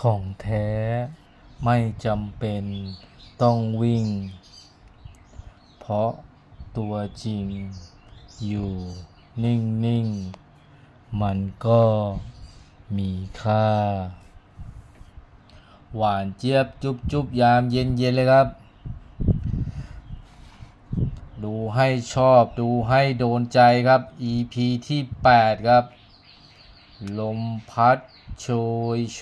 ของแท้ไม่จำเป็นต้องวิ่ง เพราะตัวจริงอยู่นิ่ง ๆ มันก็มีค่า หวานเจี๊ยบจุบจุบยามเย็นเย็นๆเลยครับ ดูให้ชอบดูให้โดนใจครับ EP ที่ 8 ครับ ลมพัด โชยโช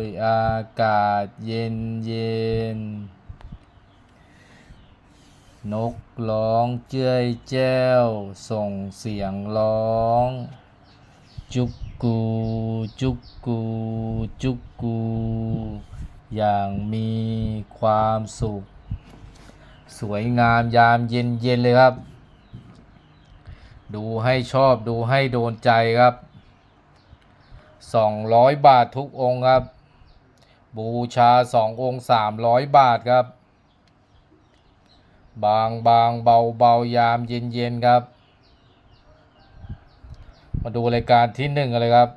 ยอากาศเย็นเย็น นกร้องเจ้ยแจ้ว ส่งเสียงร้อง จุกกูจุกกูจุกกู อย่างมีความสุข สวยงามยามเย็นเย็นเลยครับ ดูให้ชอบดูให้โดนใจครับ 200 บาททุกองค์ครับ บูชา 2 องค์ 300 บาทครับ บางบางเบาเบายามเย็นเย็นครับ มาดูรายการที่หนึ่งกันเลยครับ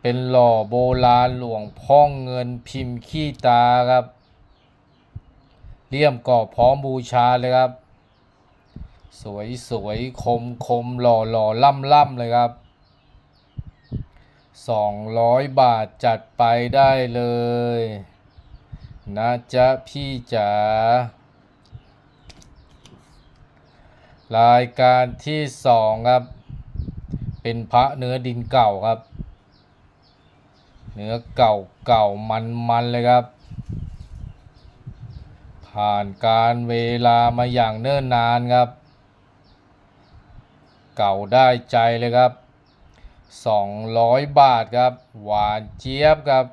เป็นหล่อโบราณหลวงพ่อเงินพิมพ์ขี้ตาครับเลี่ยมกรอบพร้อมบูชาเลยครับ สวยสวยคมคมหล่อหล่อล่ำล่ำเลยครับสองร้อยบาทจัดไปได้เลย นะจ๊ะพี่จ๋ารายการที่สองครับ เป็นพระเนื้อดินเก่าครับ เนื้อเก่าเก่ามันมันๆเลยครับ ผ่านการเวลามาอย่างเนิ่นนานครับ เก่าได้ใจเลยครับ 200 บาทครับ หวานเจี๊ยบครับ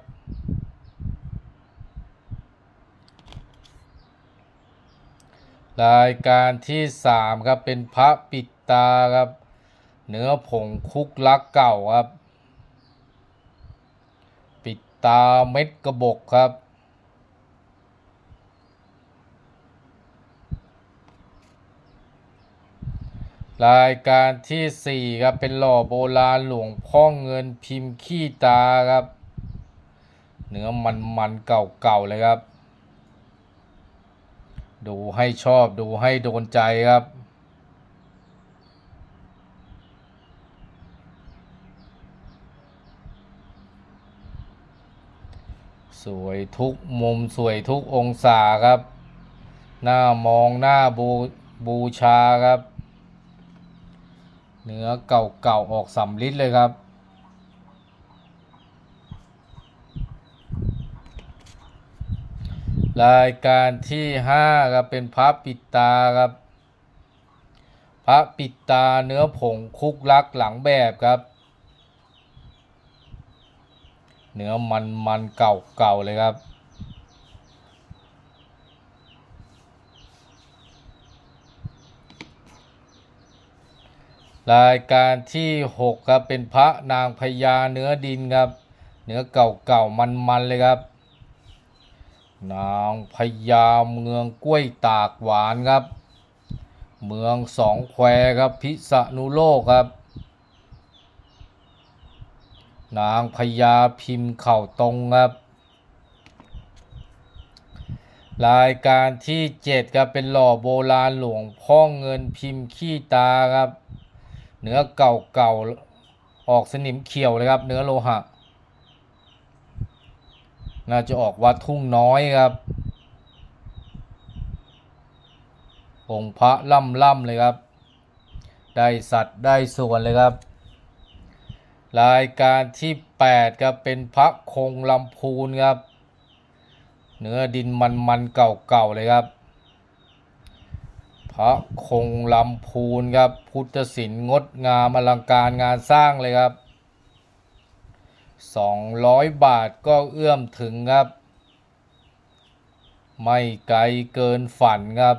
รายการที่ 3 ครับเป็นพระปิดตาครับ เนื้อผงคุกลักเก่าครับ ปิดตาเม็ดกระบอกครับ รายการที่ 4 ครับ เป็นหล่อโบราณหลวงพ่อเงินพิมพ์ขี้ตาครับ เนื้อมันมันๆเก่าๆเลยครับ ดูให้ชอบดูให้โดนใจครับ สวยทุกมุมสวยทุกองศาครับ หน้ามองหน้าบูบูชาครับ เนื้อเก่าๆออกสำลิดเลยครับ รายการที่ห้าครับเป็นพระปิดตาครับ พระปิดตาเนื้อผงคุกลักหลังแบบครับเนื้อมันมันๆเก่าๆเลยครับ รายการที่หกครับ เป็นพระนางพญาเนื้อดินครับ เนื้อเก่าๆมันๆเลยครับ นางพญาเมืองกล้วยตากหวานครับ เมืองสองแควครับพิษณุโลกครับ นางพญาพิมพ์เข่าตรงครับ รายการที่เจ็ดครับเป็นหล่อโบราณหลวงพ่อเงินพิมพ์ขี้ตาครับ เนื้อเก่าๆออกสนิมเขียวเลยครับ เนื้อโลหะ น่าจะออกวัดทุ่งน้อยครับ องค์พระล่ำล่ำเลยครับ ได้สัตว์ได้ส่วนเลยครับ รายการที่ 8 ครับ เป็นพระคงลำพูนครับ เนื้อดินมันมันๆเก่าๆเลยครับ พระคงลำพูนครับ พุทธศิลป์งดงามอลังการงานสร้างเลยครับ 200 บาทก็เอื้อมถึงครับ ไม่ไกลเกินฝันครับ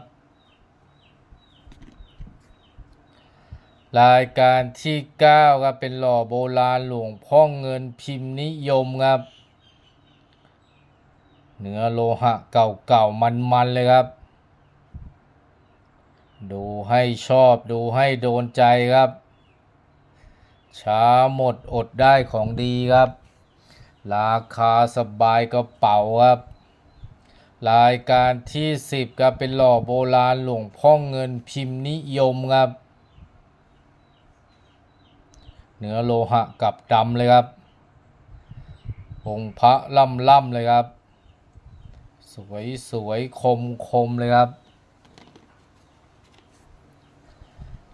รายการที่ 9 ครับ เป็นหล่อโบราณหลวงพ่อเงินพิมพ์นิยมครับ เนื้อโลหะเก่าๆมันๆเลยครับ ดูให้ชอบดูให้โดนใจครับ ช้าหมดอดได้ของดีครับ ราคาสบายกระเป๋าครับ รายการที่ 10ครับเป็นหล่อโบราณหลวงพ่อเงินพิมพ์นิยมครับ เนื้อโลหะกับดำเลยครับองค์พระล่ำล่ำๆเลยครับ สวยสวยคมคมเลยครับ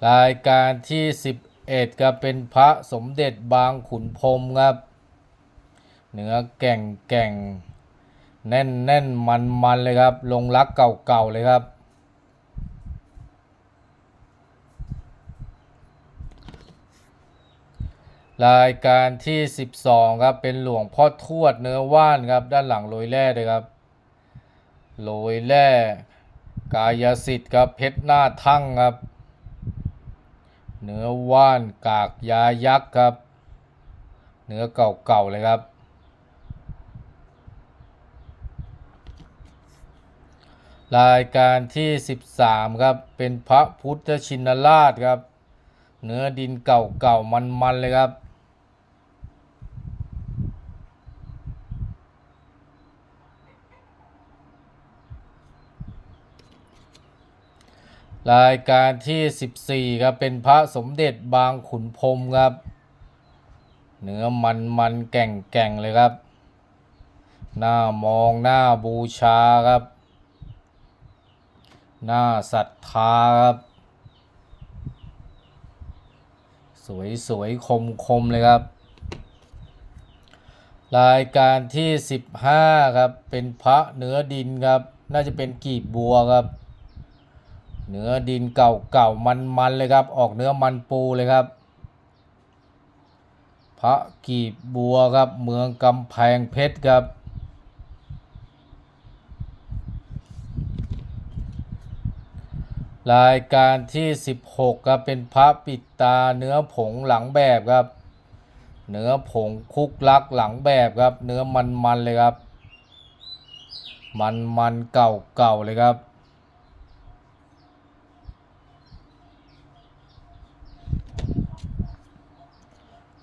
รายการที่ 11ก็เป็นพระสมเด็จบางขุนพรมครับเนื้อแก่งแก่งแน่นแน่นมันมันเลยครับ ลงรักเก่าๆเลยครับ รายการที่ 12 ครับ เป็นหลวงพ่อทวดเนื้อว่านครับ ด้านหลังโรยแร่เลยครับโรยแร่กายสิทธิ์ครับเพชรหน้าทั่งครับ เนื้อว่านกากยายักษ์ครับ เนื้อเก่าๆเลยครับ รายการที่ 13 ครับ เป็นพระพุทธชินราชครับ เนื้อดินเก่าๆมันๆเลยครับ รายการที่ 14ครับเป็นพระสมเด็จบางขุนพรมครับ เนื้อมันมันๆแก่งแก่งๆเลยครับ หน้ามองหน้าบูชาครับ หน้าศรัทธาครับ สวยสวยคมคมเลยครับ รายการที่ 15ครับเป็นพระเนื้อดินครับ น่าจะเป็นกีบบัวครับ เนื้อดินเก่าเก่ามันมันๆเลยครับ ออกเนื้อมันปูเลยครับ พระกีบบัวครับ เมืองกำแพงเพชรครับ รายการที่ 16 ครับ เป็นพระปิดตาเนื้อผงหลังแบบครับ เนื้อผงคุกลักหลังแบบครับ เนื้อมันมันๆเลยครับ มันมันๆเก่าเก่าๆเลยครับ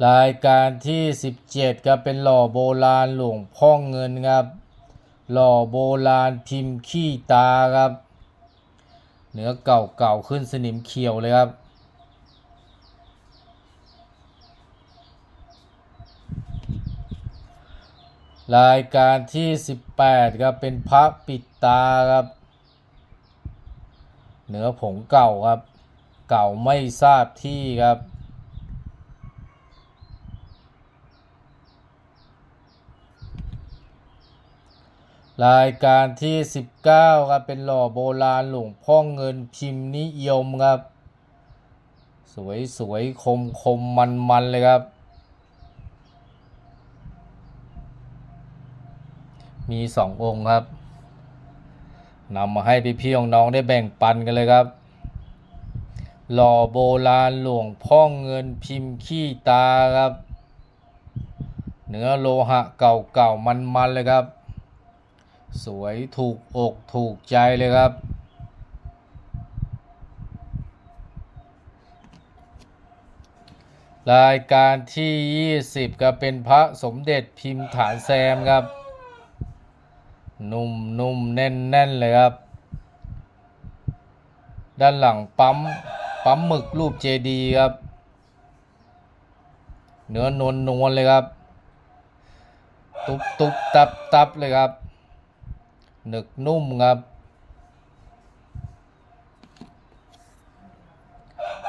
รายการที่ 17ครับเป็นหล่อโบราณหลวงพ่อเงินครับ หล่อโบราณพิมพ์ขี้ตาครับเนื้อเก่าๆขึ้นสนิมเขียวเลยครับ รายการที่ 18ครับเป็นพระปิดตาครับ เนื้อผงเก่าครับ เก่าไม่ทราบที่ครับ รายการที่ 19ครับเป็นหล่อโบราณหลวงพ่อเงินพิมพ์นิยมครับ สวยสวยคมคมมันมันๆเลยครับ มีสององค์ครับนำมาให้พี่พี่ๆน้องๆได้แบ่งปันกันเลยครับ หล่อโบราณหลวงพ่อเงินพิมพ์ขี้ตาครับ เนื้อโลหะเก่าๆมันๆเลยครับ สวยถูกอกถูกใจเลยครับ รายการที่ 20 ก็เป็นพระสมเด็จพิมพ์ฐานแซมครับ นุ่มนุ่มแน่นแน่นเลยครับ ด้านหลังปั๊ม ปั๊มหมึกรูปเจดีย์ครับ เนื้อนวลนวลเลยครับ ตุบตุบตับตับเลยครับ หนึกนุ่มครับ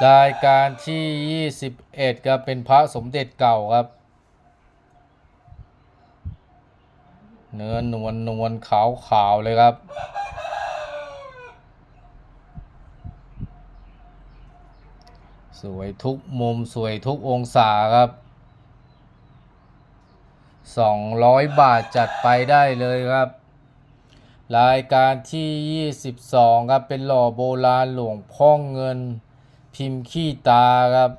รายการที่ 21ครับเป็นพระสมเด็จเก่าครับ เนื้อนวลนวลขาวขาวเลยครับสวยทุกมุมสวยทุกองศาครับ 200 บาทจัดไปได้เลยครับ รายการที่ 22 ครับ เป็นหล่อโบราณหลวงพ่อเงิน พิมพ์ขี้ตาครับ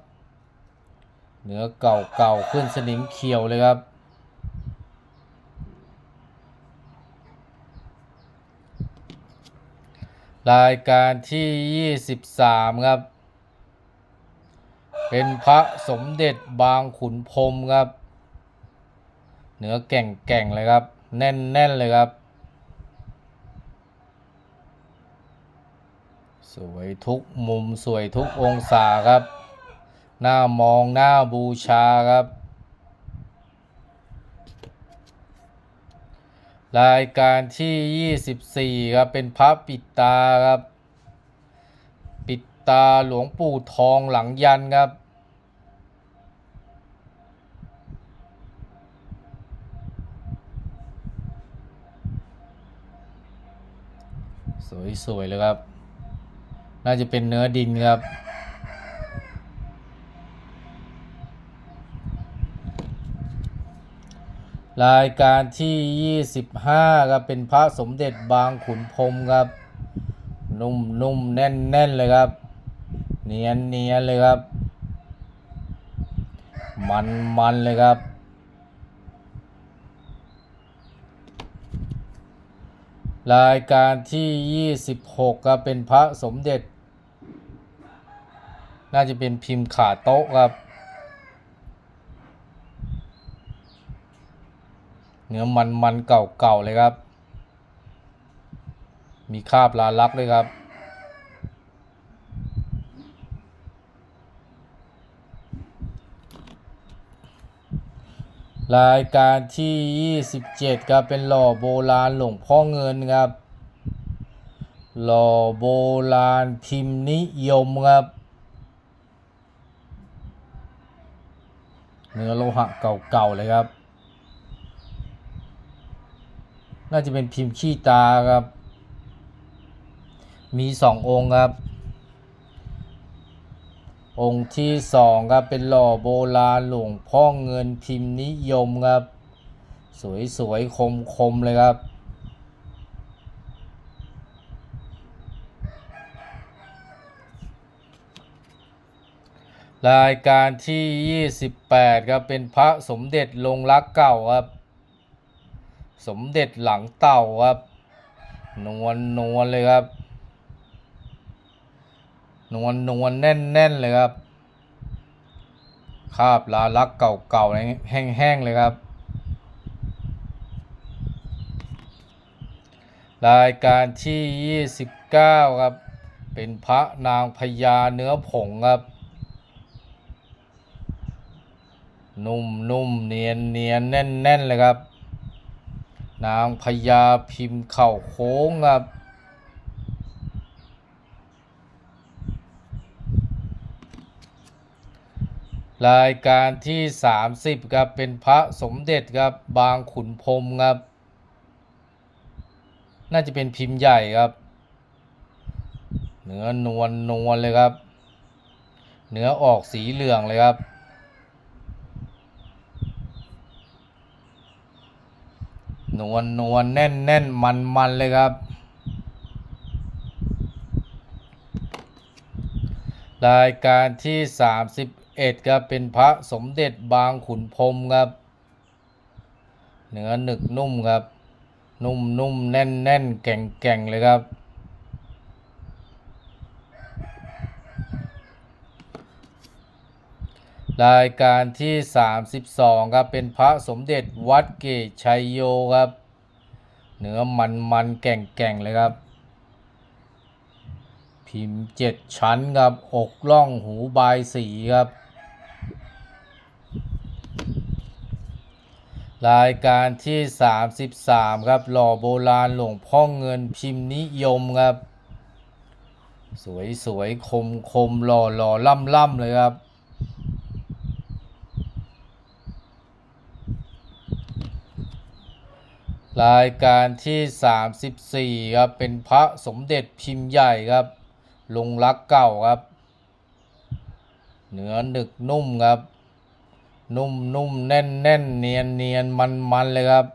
เนื้อเก่าๆขึ้นสนิมเขียวเลยครับ รายการที่ 23 ครับ เป็นพระสมเด็จบางขุนพรมครับ เนื้อแก่งแก่งเลยครับ แน่นแน่นเลยครับ สวยทุกมุมสวยทุกองศาครับ หน้ามองหน้าบูชาครับ รายการที่ 24 ครับ เป็นพระปิดตาครับ ปิดตาหลวงปู่ทองหลังยันครับสวยๆเลยครับ น่าจะเป็นเนื้อดินครับ รายการที่ 25ครับเป็นพระสมเด็จบางขุนพรมครับ นุ่มนุ่มแน่นแน่นเลยครับ เนียนเนียนเลยครับ มันมันเลยครับรายการที่ 26ครับเป็นพระสมเด็จ น่าจะเป็นพิมพ์ขาโต๊ะครับ เนื้อมันมันเก่าๆเลยครับ มีคราบลาลักด้วยครับรายการที่ 27ครับเป็นหล่อโบราณหลวงพ่อเงินครับ หล่อโบราณพิมพ์นิยมครับ เนื้อโลหะเก่าๆเลยครับ น่าจะเป็นพิมพ์ขี้ตาครับ มีสององค์ครับ องค์ที่สองครับเป็นหล่อโบราณหลวงพ่อเงินพิมพ์นิยมครับ สวยๆคมๆเลยครับ รายการที่ 28ครับเป็นพระสมเด็จลงรักเก่าครับ สมเด็จหลังเต่าครับ นวลนวลเลยครับ นวลนวลแน่นแน่นเลยครับ คาบลาลักเก่าๆแห้งๆเลยครับ รายการที่ 29 ครับ เป็นพระนางพญาเนื้อผงครับ นุ่มนุ่มเนียนเนียนแน่นแน่นเลยครับ นางพญาพิมพ์เข่าโค้งครับ รายการที่ 30 ครับ เป็นพระสมเด็จครับ บางขุนพรมครับ น่าจะเป็นพิมพ์ใหญ่ครับ เนื้อนวลนวลเลยครับ เนื้อออกสีเหลืองเลยครับ นวลนวลแน่นแน่นมันมันเลยครับ รายการที่ 31ครับเป็นพระสมเด็จบางขุนพรมครับ เนื้อหนึกนุ่มครับ นุ่มนุ่มแน่นแน่นแก่งแก่งเลยครับ รายการที่ 32 ครับ เป็นพระสมเด็จวัดเกตชัยโยครับ เนื้อมันมันแก่งแก่งเลยครับ พิมพ์เจ็ดชั้นครับ อกล่องหูบายสีครับ รายการที่ 33 ครับ หล่อโบราณหลวงพ่อเงินพิมพ์นิยมครับ สวยสวยคมคมหล่อหล่อล่ำล่ำเลยครับ รายการที่ 34 ครับ เป็นพระสมเด็จพิมพ์ใหญ่ครับ ลงรักเก่าครับ เนื้อหนึกนุ่มครับ นุ่มนุ่มแน่นแน่นเนียนเนียนมันมันเลยครับ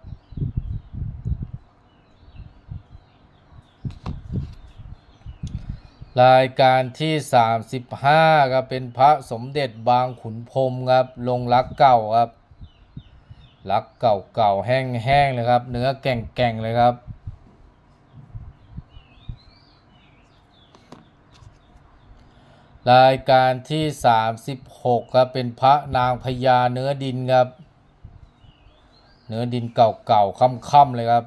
รายการที่ 35 ครับ เป็นพระสมเด็จบางขุนพรมครับ ลงรักเก่าครับ รักเก่าเก่าแห้งแห้งเลยครับ เนื้อแก่งแก่งเลยครับรรายการที่ 36 ครับ เป็นพระนางพญาเนื้อดินครับ เนื้อดินเก่าๆค่ำๆเลยครับ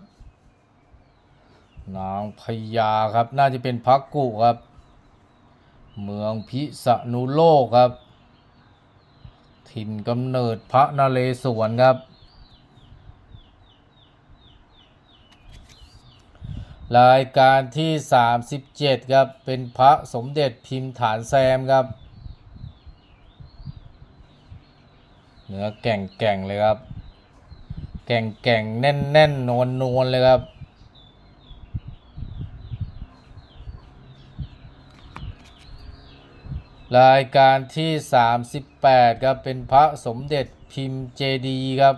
นางพญาครับน่าจะเป็นพระกุครับ เมืองพิษณุโลกครับ ถิ่นกำเนิดพระนเรศวรครับ รายการที่ 37 ครับ เป็นพระสมเด็จพิมพ์ฐานแซมครับ เนื้อแก่งแก่งๆเลยครับ แก่งแก่งๆแน่นแน่นนวลนวลๆเลยครับ รายการที่ 38 ครับ เป็นพระสมเด็จพิมพ์เจดีย์ครับ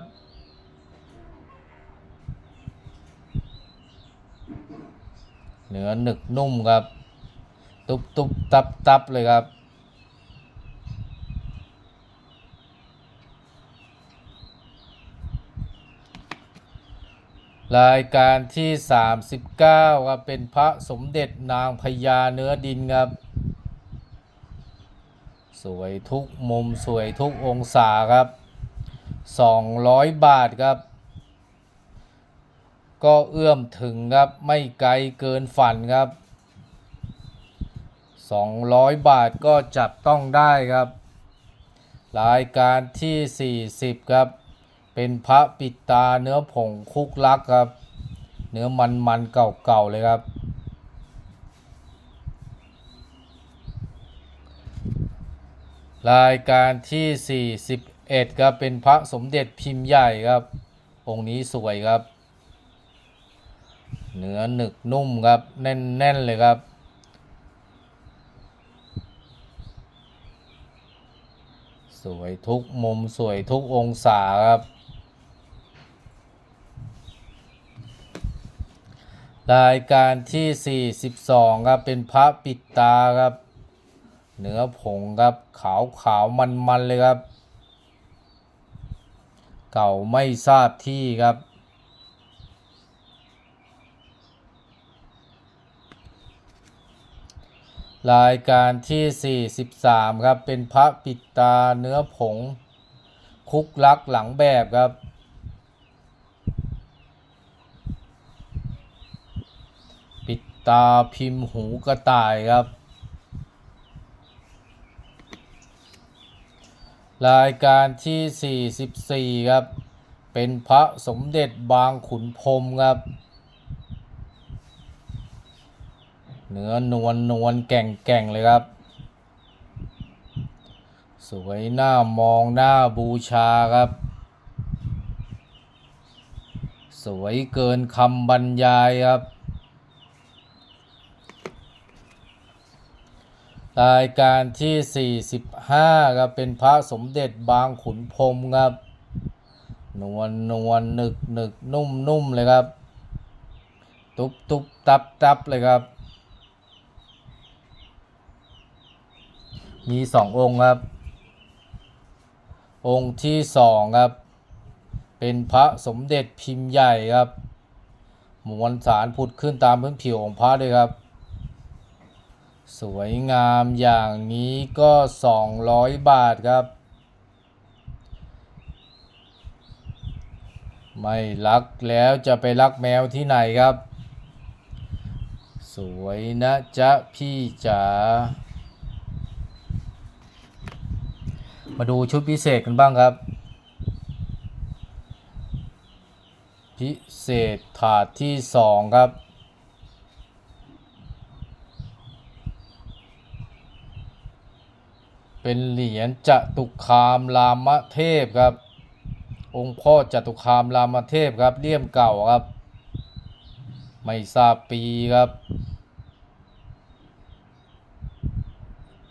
เนื้อหนึกนุ่มครับ ตุบตุบตับตับเลยครับ รายการที่ 39 ครับ เป็นพระสมเด็จนางพญาเนื้อดินครับ สวยทุกมุมสวยทุกองศาครับ 200 บาทครับ ก็เอื้อมถึงครับ ไม่ไกลเกินฝันครับ 200 บาทก็จับต้องได้ครับ รายการที่ 40 ครับ เป็นพระปิดตาเนื้อผงคุกลักครับ เนื้อมันมันๆเก่าๆเลยครับ รายการที่ 41ครับเป็นพระสมเด็จพิมพ์ใหญ่ครับ องค์นี้สวยครับ เนื้อหนึกนุ่มครับ แน่น ๆ เลยครับ สวยทุกมุมสวยทุกองศาครับ รายการที่ 42 ครับ เป็นพระปิดตาครับ เนื้อผงครับขาวขาวมันมันๆเลยครับ เก่าไม่ทราบที่ครับ รายการที่ 43 ครับ เป็นพระปิดตาเนื้อผง คุกลักหลังแบบครับ ปิดตาพิมพ์หูกระต่ายครับ รายการที่ 44 ครับ เป็นพระสมเด็จบางขุนพรมครับ เนื้อนวลนวลแก่งแก่งเลยครับ สวยหน้ามองหน้าบูชาครับ สวยเกินคำบรรยายครับ รายการที่ 45ครับเป็นพระสมเด็จบางขุนพรมครับ นวลนวลหนึกหนึกนุ่มนุ่มเลยครับ ตุบตุบตับตับเลยครับ มีสององค์ครับ องค์ที่สองครับ เป็นพระสมเด็จพิมพ์ใหญ่ครับมวลสารผุดขึ้นตามพื้นผิวของพระด้วยครับ สวยงามอย่างนี้ก็ 200 บาทครับ ไม่รักแล้วจะไปรักแมวที่ไหนครับ สวยนะจ๊ะพี่จ๋า มาดูชุดพิเศษกันบ้างครับ พิเศษถาดที่สองครับ เป็นเหรียญจตุคามรามเทพครับ องค์พ่อจตุคามรามเทพครับเลี่ยมเก่าครับ ไม่ทราบปีครับ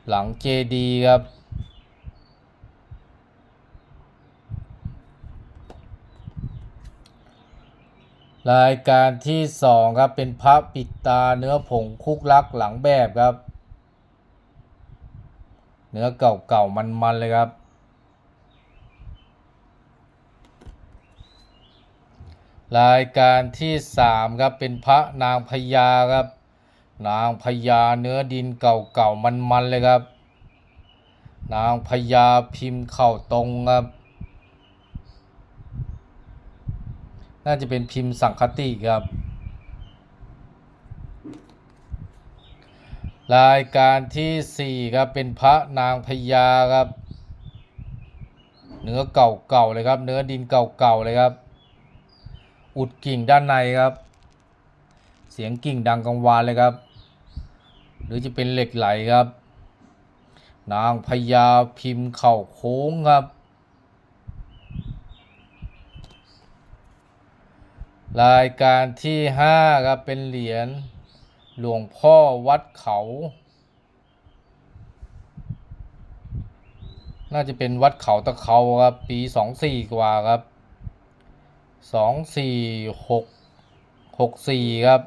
หลังเจดีครับ รายการที่สองครับเป็นพระปิดตาเนื้อผงคุกลักหลังแบบครับ เนื้อเก่าๆมันๆเลยครับ รายการที่สามครับเป็นพระนางพญาครับ นางพญาเนื้อดินเก่าๆมันๆเลยครับ นางพญาพิมพ์เข่าตรงครับ น่าจะเป็นพิมพ์สังคติครับ รายการที่4ครับเป็นพระนางพญาครับ เนื้อเก่าๆเลยครับ เนื้อดินเก่าๆเลยครับ อุดกิ่งด้านในครับ เสียงกิ่งดังกังวานเลยครับ หรือจะเป็นเหล็กไหลครับ นางพญาพิมพ์เข่าโค้งครับ รายการที่5ครับเป็นเหรียญหลวงพ่อวัดเขา น่าจะเป็นวัดเขาตะเขาครับ ปีสองสี่กว่าครับสองสี่หกหกสี่ครับ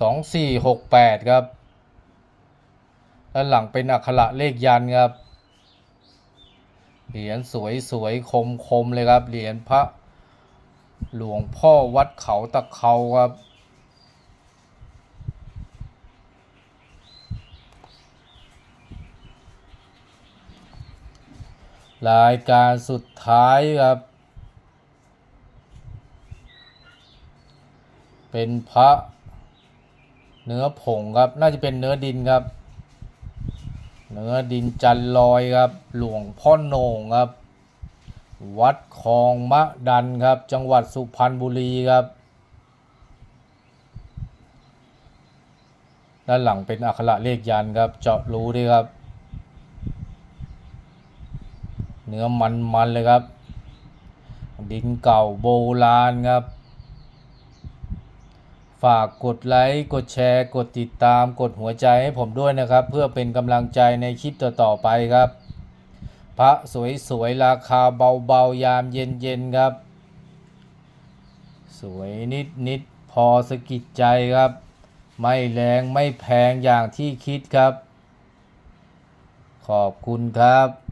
สองสี่หกแปดครับ ด้านหลังเป็นอักขระเลขยันครับ เหรียญสวยสวยคมคมๆเลยครับ เหรียญพระหลวงพ่อวัดเขาตะเขาครับ รายการสุดท้ายครับ เป็นพระเนื้อผงครับ น่าจะเป็นเนื้อดินครับ เนื้อดินจันลอยครับ หลวงพ่อโหน่งครับ วัดคลองมะดันครับ จังหวัดสุพรรณบุรีครับ ด้านหลังเป็นอักขระเลขยันครับ เจาะรูด้วยครับ เนื้อมันมันๆเลยครับ ดินเก่าโบราณครับากกดไลค์ กดแชร์ กดติดตาม กดหัวใจให้ผมด้วยนะครับ เพื่อเป็นกำลังใจในคลิปต่อๆไปครับ พระสวยๆ ราคาเบาๆ ยามเย็นๆ ครับ สวยนิดๆ พอสะกิดใจครับ ไม่แรงไม่แพงอย่างที่คิดครับ ขอบคุณครับ